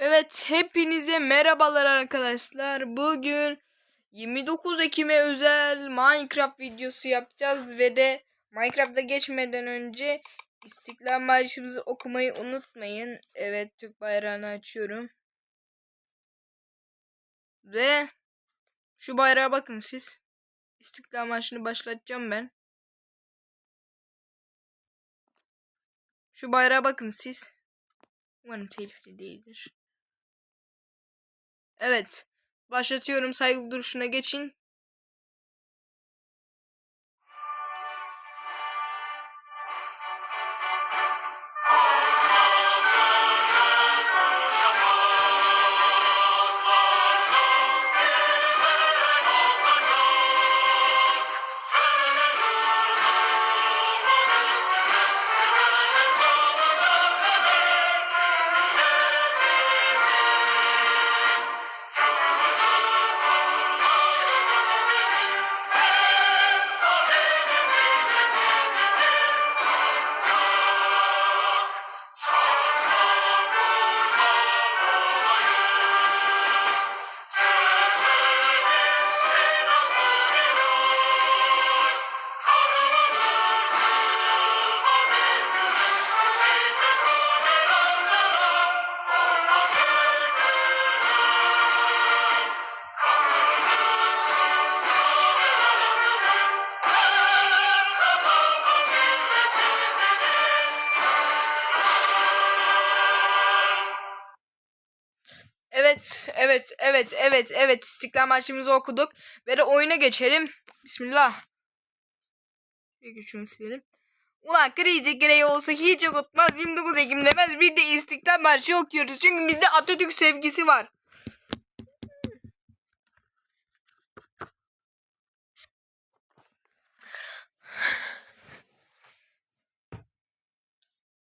Evet, hepinize merhabalar arkadaşlar. Bugün 29 Ekim'e özel Minecraft videosu yapacağız ve de Minecraft'a geçmeden önce İstiklal Marşımızı okumayı unutmayın. Evet, Türk bayrağını açıyorum. Ve şu bayrağa bakın siz. İstiklal Marşı'nı başlatacağım ben. Şu bayrağa bakın siz. Umarım telifli değildir. Evet. Başlatıyorum saygı duruşuna geçin. Evet, evet, evet, evet. İstiklal Marşımızı okuduk. Ve de oyuna geçelim. Bismillah. Bir güçünü silelim. Ulan Crazy Grey olsa hiç okutmaz. 29 Ekim demez. Bir de İstiklal Marşı okuyoruz. Çünkü bizde Atatürk sevgisi var.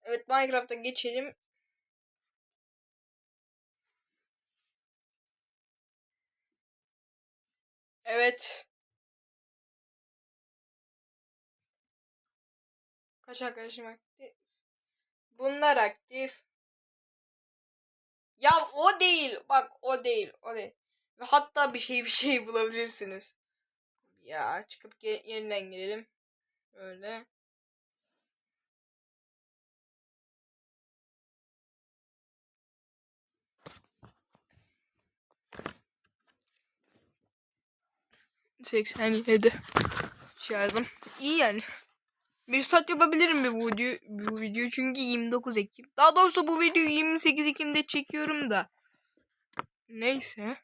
Evet Minecraft'a geçelim. Evet. Kaç arkadaşım aktif? Bunlar aktif. Ya o değil. Bak o değil. O değil. Ve hatta bir şey bir şey bulabilirsiniz. Ya çıkıp yeniden girelim. Böyle. 87 şarjım. Şey İyi yani. Bir saat yapabilirim bir bu video, bu video çünkü 29 Ekim. Daha doğrusu bu videoyu 28 Ekim'de çekiyorum da. Neyse.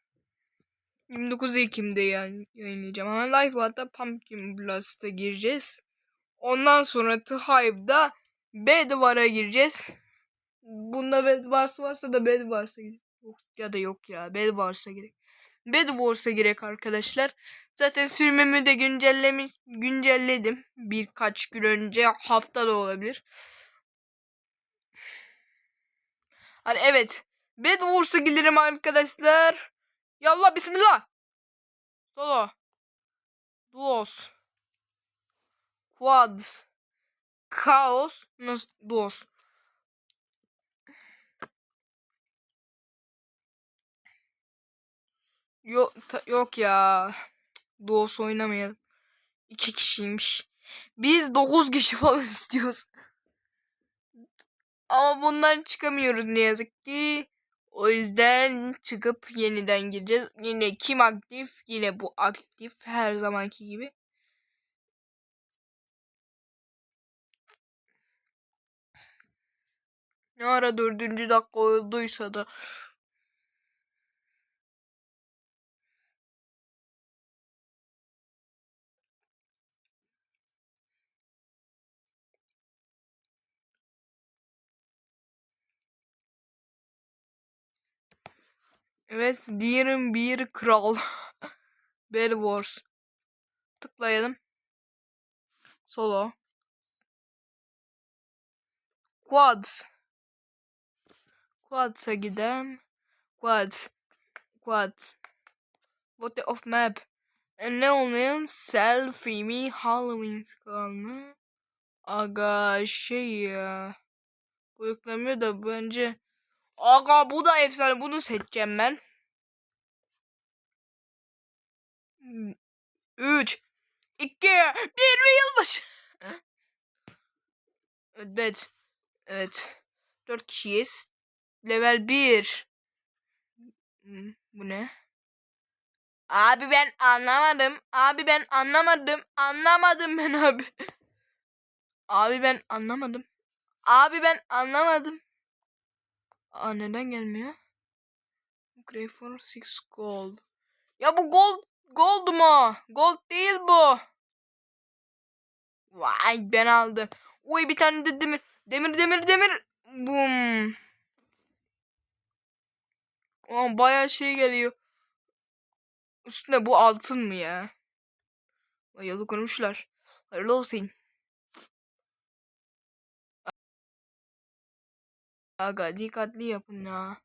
29 Ekim'de yani yayınlayacağım. Ama Live hatta Pumpkin Blast'a gireceğiz. Ondan sonra The Hive'da Bedwar'a gireceğiz. Bunda Bedwars varsa da Bedwars'a gireceğiz. Yok ya da yok ya. Bedwars'a gireceğiz gerek. Bedwars'a gerek arkadaşlar. Zaten sürümümü de güncellemiş, güncelledim. Birkaç gün önce hafta da olabilir. Hani evet. Bed Wars'a giderim arkadaşlar. Yallah bismillah. Solo. Duos. Quads. Chaos. Nasıl? Duos. Yok, yok ya. Duos oynamayalım. İki kişiymiş. Biz dokuz kişi falan istiyoruz. Ama bundan çıkamıyoruz ne yazık ki. O yüzden çıkıp yeniden gireceğiz. Yine kim aktif? Yine bu aktif. Her zamanki gibi. Ne ara dördüncü dakika olduysa da Evet, diğerim bir kral. Bed Wars. Tıklayalım. Solo. Quads. Quads'a gidelim. Quads. Quads. What the of map. E, ne olmayan selfie mi Halloween mı? Aga şey ya. Bu yüklenmiyor da bence Aga bu da efsane. Bunu seçeceğim ben. 3 2 1 ve yılbaşı. Evet. Evet. 4 kişiyiz. Level 1. Bu ne? Abi ben anlamadım. Abi ben anlamadım. Anlamadım ben abi. Abi ben anlamadım. Abi ben anlamadım. Aa neden gelmiyor? Grey for 6 gold. Ya bu gold gold mu? Gold değil bu. Vay ben aldım. Uy bir tane de demir. Demir demir demir. Bum. Aa bayağı şey geliyor. Üstüne bu altın mı ya? Yolu kurmuşlar. Hayırlı olsun. Aga dikkatli yapın ya.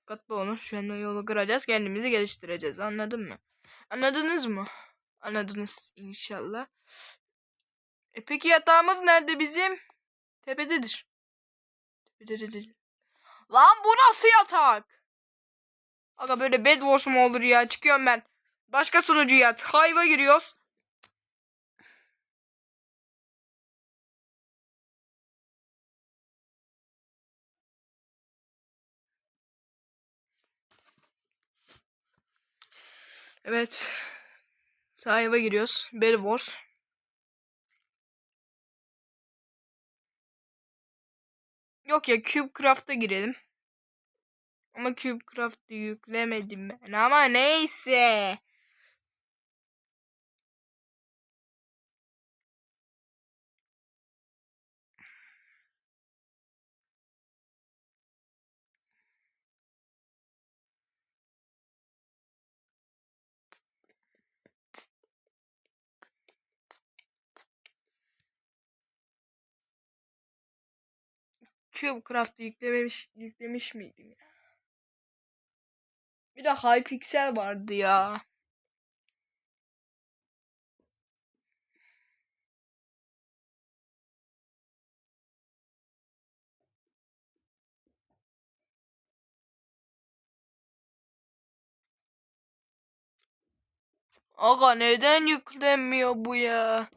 Dikkatli olun. Şu anda yolu kıracağız. Kendimizi geliştireceğiz. Anladın mı? Anladınız mı? Anladınız inşallah. E peki yatağımız nerede bizim? Tepededir. Tepededir. Lan bu nasıl yatak? Aga böyle bed wars mu olur ya? Çıkıyorum ben. Başka sunucu yat. Hayva giriyoruz. Evet. Sahibe giriyoruz. Bed wars. Yok ya CubeCraft'a girelim. Ama CubeCraft'ı yüklemedim ben. Ama neyse. CubeCraft'ı yüklememiş, yüklemiş miydim ya? Bir de Hypixel vardı ya. Aga neden yüklemiyor bu ya?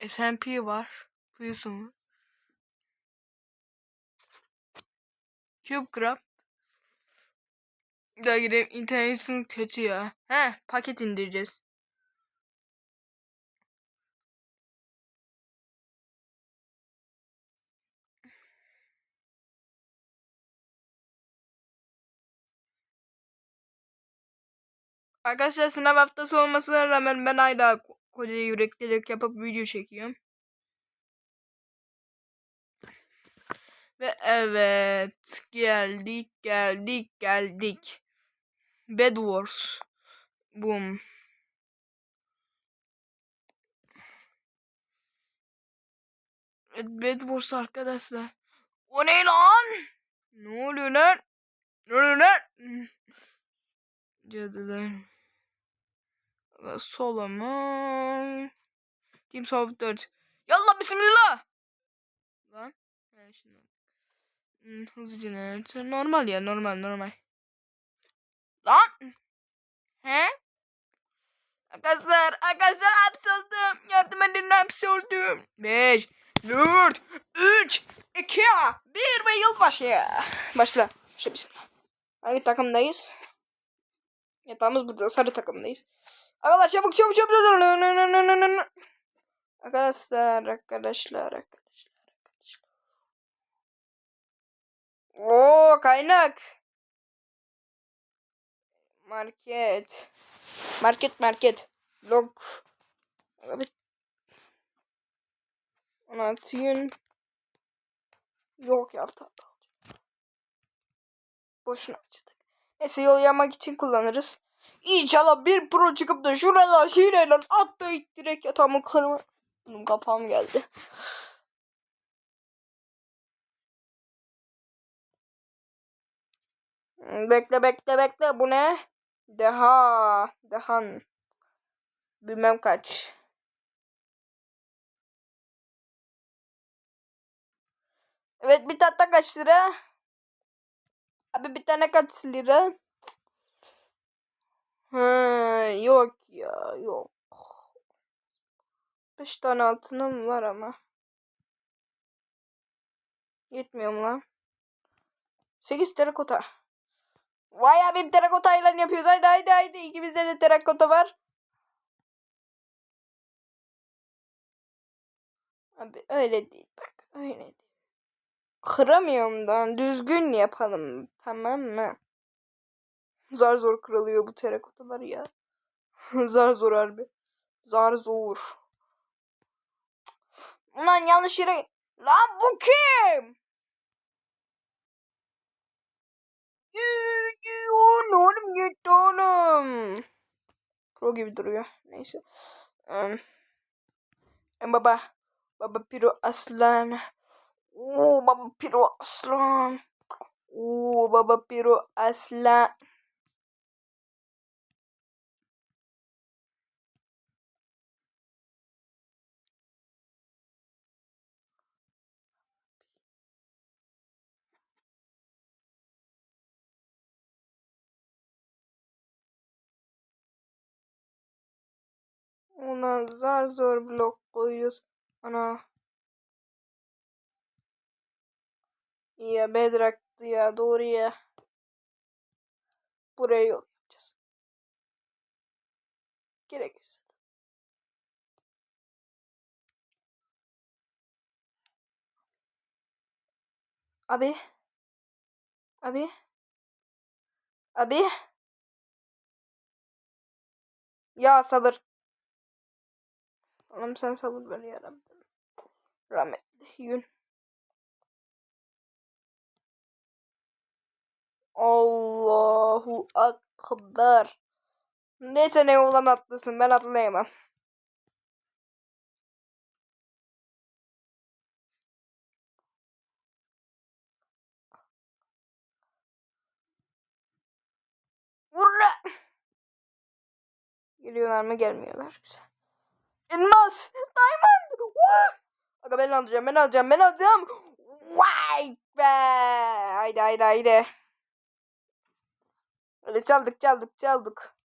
SMP var. CubeCraft. Bir daha gireyim. İnternetin kötü ya. He paket indireceğiz. Arkadaşlar sınav haftası olmasına rağmen ben hala koca yüreklilik yapıp video çekiyorum. Ve evet geldik geldik geldik. Bed Wars. Boom. Bed Wars arkadaşlar. O ne lan? Ne oluyor lan? Ne oluyor lan? Cadılar. Solomon. Team Soft 4. Yallah bismillah. Lan. He şimdi. Hmm, hızlı jeneratör. Normal ya normal normal. Lan. He? Arkadaşlar arkadaşlar hapsoldum. Yardım edin hapsoldum. 5 4 3 2 1 ve yılbaşı. Başla. Başla bismillah. Hangi takımdayız? Yatağımız burada. Sarı takımdayız. Arkadaşlar çabuk çabuk çabuk. Arkadaşlar arkadaşlar arkadaşlar arkadaşlar. Oo kaynak. Market. Market market. Log. Evet. 16 yün. Yok ya tamam. Boşuna açtık. Neyse yol yapmak için kullanırız. İnşallah bir pro çıkıp da şuradan hileyle atlayıp direkt yatağımı kırma. Benim kafam geldi. Hmm, Bekle bekle bekle bu ne? Deha. Dehan. Bilmem kaç. Evet bir tahta kaç lira? Abi bir tane kaç lira? Ha, yok ya yok. Beş tane altınım var ama. Yetmiyor mu lan? Sekiz terakota. Vay abi terakota ile yapıyoruz. Haydi haydi haydi. İkimizde de terakota var. Abi öyle değil bak. Öyle değil. Kıramıyorum da düzgün yapalım. Tamam mı? Zar zor kırılıyor bu terakotalar ya. zar zor harbi. Zar zor. Ulan yanlış yere... Lan bu kim? Yürü oğlum gitti oğlum. Pro gibi duruyor. Neyse. Um, baba. Baba Piro Aslan. Oo baba Piro Aslan. Oo baba Piro Aslan. Ona zar zor blok koyuyoruz. Ana. Ya Bedrock'tı ya doğru ya. Buraya yol yapacağız. Gerekirse. Abi. Abi. Abi. Ya sabır. Allah'ım sen sabır ver ya. Rahmetli yün. Allahu Akbar. Ne yeteneği olan atlasın ben atlayamam. Vurra! Geliyorlar mı gelmiyorlar. Güzel. Elmas! Diamond! Woo! Aga ben alacağım ben alacağım ben alacağım. Vay be! Haydi haydi haydi. Öyle çaldık çaldık çaldık.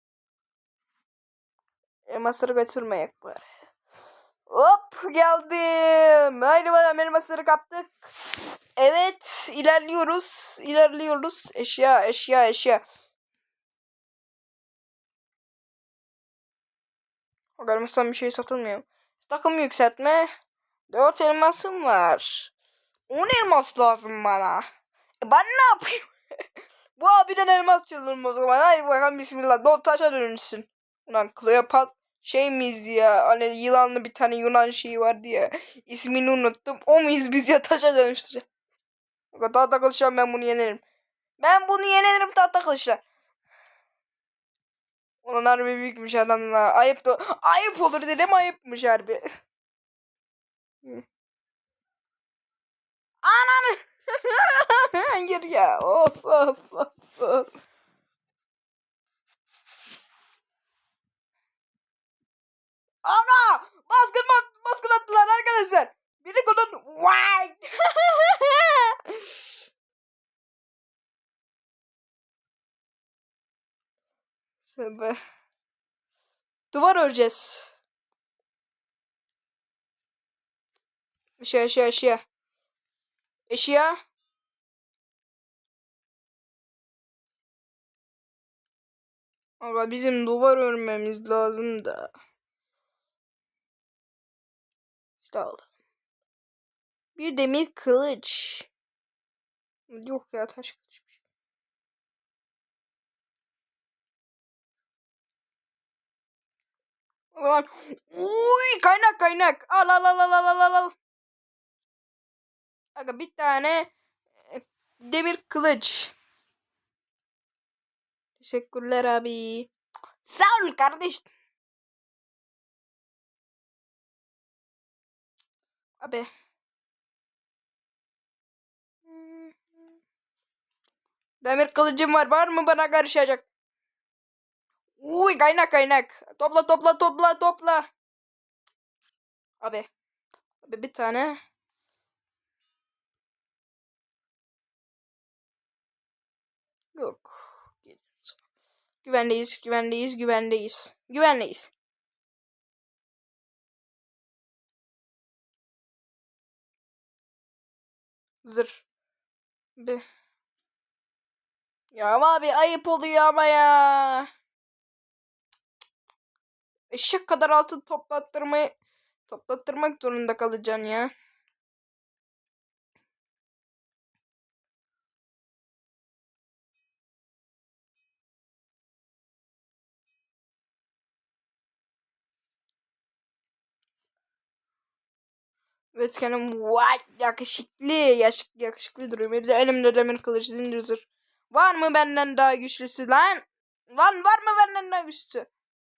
Elmasları kaçırmayak bari. Hop geldim. Haydi bakalım elmasları kaptık. Evet ilerliyoruz. ilerliyoruz. Eşya eşya eşya. Gelmezsem bir şey satılmıyor. Takım yükseltme. 4 elmasım var. 10 elmas lazım bana. E ben ne yapayım? Bu abiden elmas çalırım o zaman. Haydi bakalım bismillah. Dol taşa dönüşsün. Ulan Kleopat şey miyiz ya? Hani yılanlı bir tane Yunan şeyi vardı ya. İsmini unuttum. O muyuz biz ya taşa dönüştüreceğim. Tahta kılıçla ben bunu yenerim. Ben bunu yenerim tahta kılıçla. Ulan harbi büyükmüş adamla. Ayıp da ayıp olur dedim ayıpmış harbi. Ananı. Hayır ya. Of of of. of. Ana! Baskın baskın attılar arkadaşlar. Biri konun. Vay! Sabah. Duvar öreceğiz. Eşya eşya eşya. Eşya. Ama bizim duvar örmemiz lazım da. Sağ ol. Bir demir kılıç. Yok ya taş kılıçmış. O uy kaynak kaynak. Al al al al al al al. Aga bir tane e, demir kılıç. Teşekkürler abi. Sağ ol kardeş. Abi. Demir kılıcım var. Var mı bana karışacak? Uy kaynak kaynak. Topla topla topla topla. Abi. Abi bir tane. Yok. Güvendeyiz, güvendeyiz, güvendeyiz. Güvendeyiz. Zır. Be. Ya abi ayıp oluyor ama ya. Eşek kadar altın toplattırmayı toplattırmak zorunda kalacaksın ya. Evet kendim vay yakışıklı yaş, yakışıklı duruyorum. Elimde, elimde demir kılıç zincir zırh. Var mı benden daha güçlüsü lan? Lan var mı benden daha güçlüsü?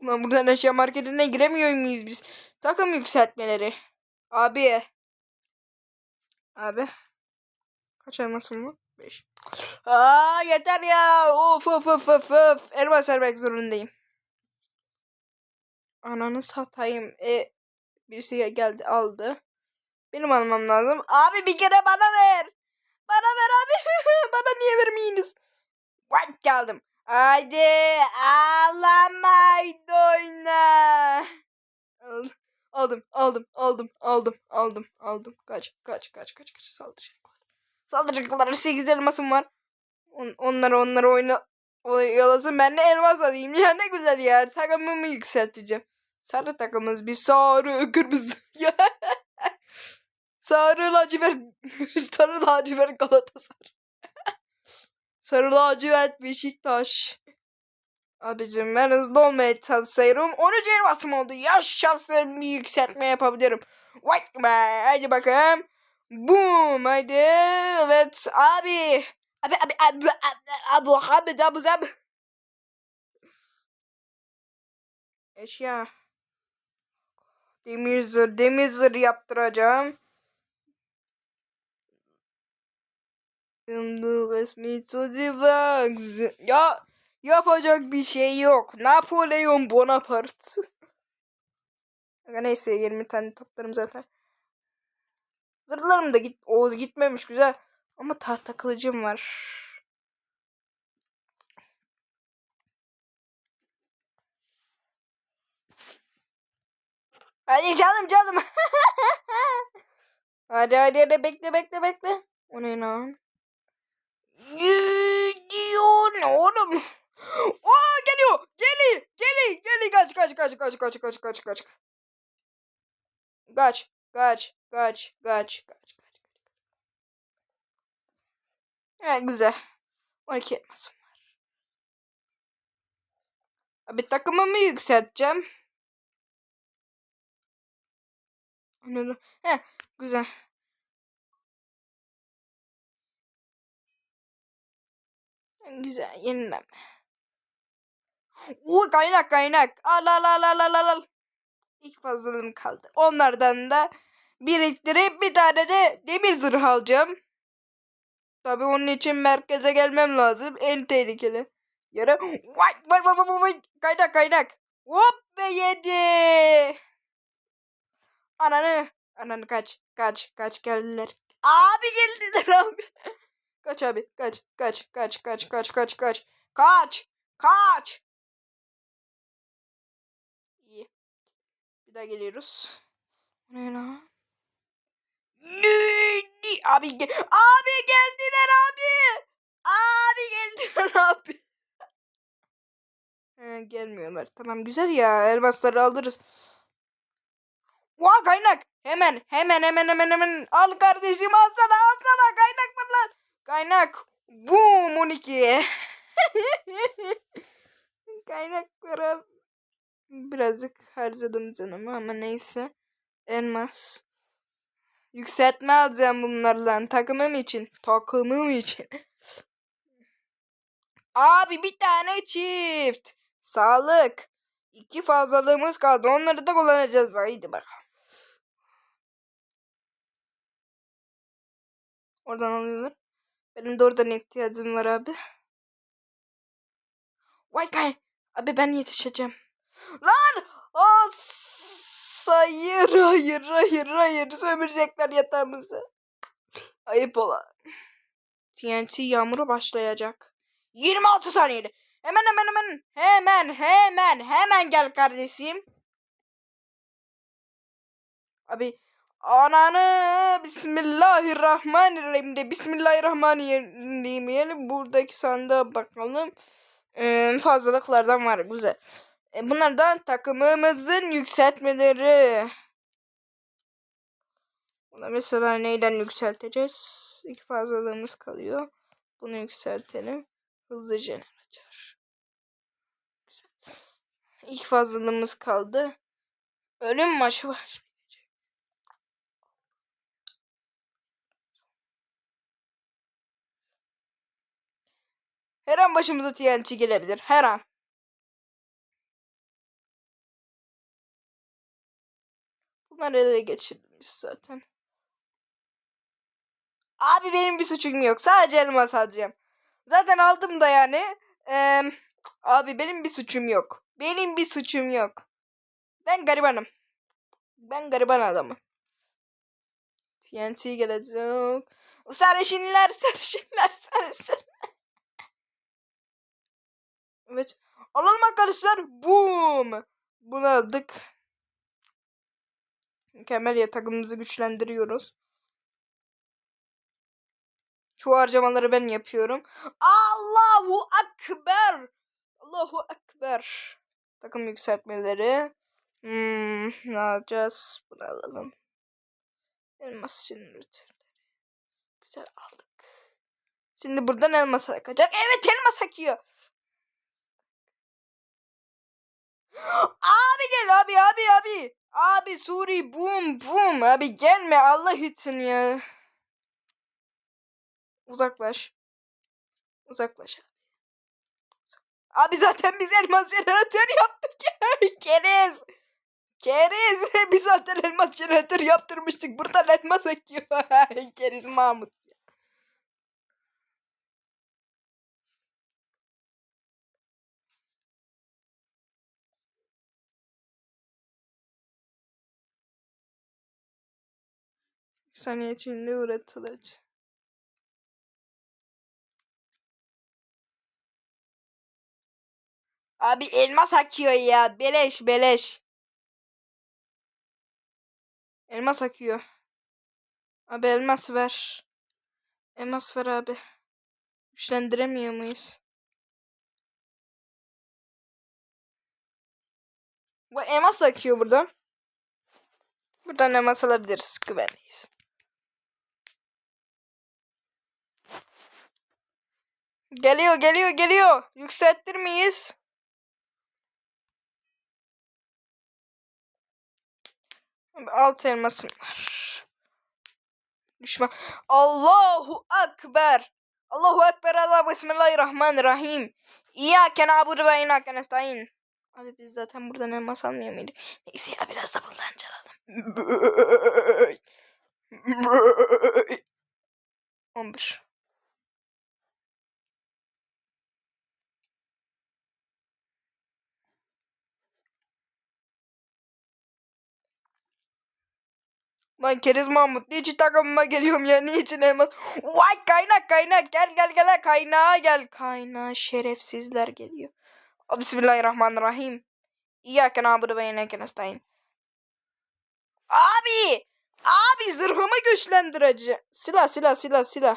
Ulan buradan eşya marketine giremiyor muyuz biz? Takım yükseltmeleri. Abi. Abi. Kaç elmasım var? 5. Aa yeter ya. Of of of of of. Elmas vermek zorundayım. Ananı satayım. E, birisi geldi aldı. Benim almam lazım. Abi bir kere bana ver. Bana ver abi. bana niye vermeyiniz? Bak geldim. Haydi ağlamaydı oyna. Aldım, aldım, aldım, aldım, aldım, aldım, aldım. Kaç, kaç, kaç, kaç, kaç. Saldıracaklar. Saldıracaklar. 8 elmasım var. On, onları, onları oyna, oyalasın. Ben de elmas alayım. Ya ne güzel ya. Takımımı yükselteceğim. Sarı takımız bir sarı, kırmızı. Sarı lacivert, sarı lacivert Galatasaray. Sarı lacivert Beşiktaş. Abicim ben hızlı olmaya çalışıyorum. 13 elmasım oldu. Yaşasın bir yükseltme yapabilirim. Vay be. Hadi bakalım. Boom. Hadi. Evet abi. Abi abi abi abi abi abi abi abi. Eşya. Demir zırh, demir zırh yaptıracağım. Yumdu resmi Bugs. Ya yapacak bir şey yok. Napolyon Bonaparte. Neyse 20 tane toplarım zaten. Zırhlarım da git Oğuz gitmemiş güzel. Ama tahta kılıcım var. Hadi canım canım. hadi hadi hadi bekle bekle bekle. O ne lan? Gidiyor oğlum. Aa geliyor. Geli. Geli. Geli. Kaç kaç kaç kaç kaç kaç kaç kaç. Kaç. Kaç. Kaç. Kaç. Kaç. Kaç. Ha, güzel. 12 elmasım var. Abi takımımı yükselteceğim. Heh, güzel. Güzel yenileme. Uy kaynak kaynak. Al al al al al al. İlk fazlalığım kaldı. Onlardan da biriktirip bir tane de demir zırh alacağım. Tabi onun için merkeze gelmem lazım. En tehlikeli. Yere. Vay vay vay vay vay. Kaynak kaynak. Hop ve yedi. Ananı. Ananı kaç. Kaç. Kaç geldiler. Abi geldiler abi. Kaç abi. Kaç. Kaç. Kaç. Kaç. Kaç. Kaç. Kaç. Kaç. Kaç. İyi. Bir daha geliyoruz. Ne lan? Ne? Abi gel. Abi geldiler abi. Abi geldiler abi. He, gelmiyorlar. Tamam güzel ya. Elmasları alırız. Oha kaynak. Hemen hemen hemen hemen hemen. Al kardeşim alsana alsana. Kaynak lan. Kaynak. Boom 12. kaynak para birazcık harcadım canımı ama neyse. Elmas. Yükseltme alacağım bunlardan takımım için. Takımım için. Abi bir tane çift. Sağlık. İki fazlalığımız kaldı. Onları da kullanacağız. Haydi bakalım. Oradan alıyorlar. Benim de oradan ihtiyacım var abi. Vay kay. Abi ben yetişeceğim. Lan! As! Hayır, hayır, hayır, hayır. Sömürecekler yatağımızı. Ayıp ola. TNT yağmuru başlayacak. 26 saniyede. Hemen hemen hemen. Hemen hemen hemen gel kardeşim. Abi ananı Bismillahirrahmanirrahim de Bismillahirrahmanirrahim diyelim. Buradaki sandığa bakalım. Ee, fazlalıklardan var güzel. E, bunlardan takımımızın yükseltmeleri. Buna mesela neyden yükselteceğiz? İki fazlalığımız kalıyor. Bunu yükseltelim. Hızlı jeneratör. Güzel. İlk fazlalığımız kaldı. Ölüm maçı var. Her an başımıza TNT gelebilir. Her an. Bunları ele geçirmiş zaten. Abi benim bir suçum yok. Sadece elmas alacağım. Zaten aldım da yani. Ee, abi benim bir suçum yok. Benim bir suçum yok. Ben garibanım. Ben gariban adamım. TNT gelecek. Sarışınlar, sarışınlar, sarışınlar. Evet. Alalım arkadaşlar. Boom. Bunu aldık. Mükemmel yatakımızı güçlendiriyoruz. Şu harcamaları ben yapıyorum. Allahu Akbar. Allahu Akbar. Takım yükseltmeleri. Hmm, ne yapacağız? Bunu alalım. Elmas jeneratörleri. Güzel aldık. Şimdi buradan elmas akacak. Evet elmas akıyor. Abi gel abi abi abi. Abi Suri boom boom. Abi gelme Allah için ya. Uzaklaş. Uzaklaş. Abi zaten biz elmas jeneratör yaptık ya. Keriz. Keriz. Biz zaten elmas jeneratör yaptırmıştık. Buradan elmas akıyor. Keriz Mahmut. Saniye içinde üretilacak. Abi elmas akıyor ya. Beleş beleş. Elmas akıyor. Abi elmas ver. Elmas ver abi. Güçlendiremiyor muyuz? Bu elmas akıyor buradan. Buradan elmas alabiliriz. Güvenliyiz. Geliyor geliyor geliyor. Yükselttir miyiz? Altı elmasım var. Düşman. Allahu Ekber. Allahu Ekber. Allah Bismillahirrahmanirrahim. İyyâke nâbudu ve iyyâke nestaîn. Abi biz zaten buradan elmas almıyor muyduk? Neyse ya biraz da buradan çalalım. 11. Lan Keriz Mahmut niçin takımıma geliyorum ya niçin elmas? Vay kaynak kaynak gel gel gel kaynağa gel. Kaynağa şerefsizler geliyor. Bismillahirrahmanirrahim. İyyâke nâbudu ve iyyâke nestaîn. Abi! Abi zırhımı güçlendireceğim. Silah silah silah silah.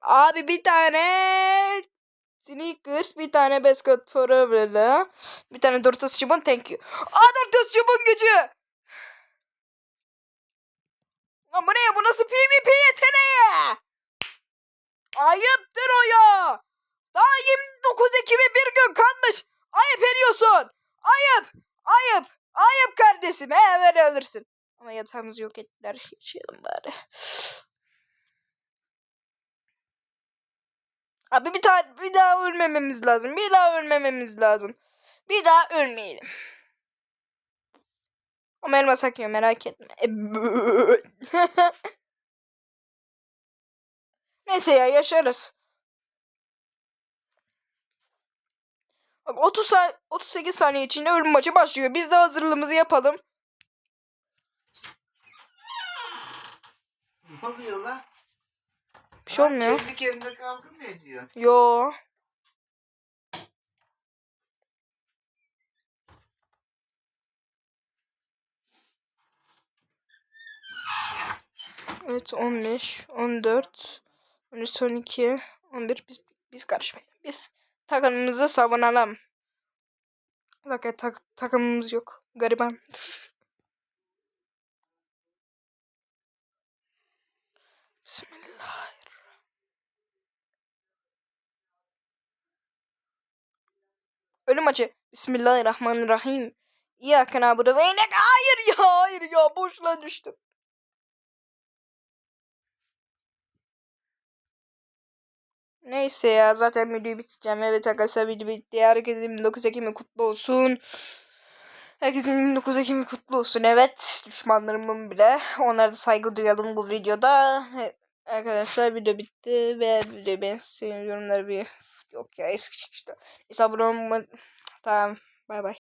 Abi bir tane Sneakers, bir tane Biscuit Forever'lı, bir tane Doritos Chibon thank you. Aa Doritos Chibon gücü! Lan bu ne? Bu nasıl PvP yeteneği? Ayıptır o ya. Daha 29 Ekim'e bir gün kalmış. Ayıp ediyorsun. Ayıp. Ayıp. Ayıp kardeşim. He böyle ölürsün. Ama yatağımızı yok ettiler. Yaşayalım bari. Abi bir daha bir daha ölmememiz lazım. Bir daha ölmememiz lazım. Bir daha ölmeyelim. Ama elmas akıyor merak etme. Neyse ya yaşarız. Bak 30 sa 38 saniye içinde ölüm maçı başlıyor. Biz de hazırlığımızı yapalım. Ne oluyor lan? Bir şey olmuyor. Kendi kendine kavga mı ediyor? Yo. Evet 15, 14, 13, 12, 11 biz biz karışmayalım. Biz takımımızı savunalım. Zaten tak, takımımız yok. Gariban. Bismillah. Ölüm maçı. Bismillahirrahmanirrahim. Nâbudu ve iyyâke- Hayır ya hayır ya boşluğa düştüm. Neyse ya zaten videoyu bitireceğim. Evet arkadaşlar video bitti. Herkesin 29 Ekim'i kutlu olsun. Herkesin 29 Ekim'i kutlu olsun. Evet düşmanlarımın bile. Onlara da saygı duyalım bu videoda. Evet, Arkadaşlar video bitti ve videoyu beğensin yorumları bir yok ya eski çıkışta. Neyse abone olmayı Tamam. Bay bay.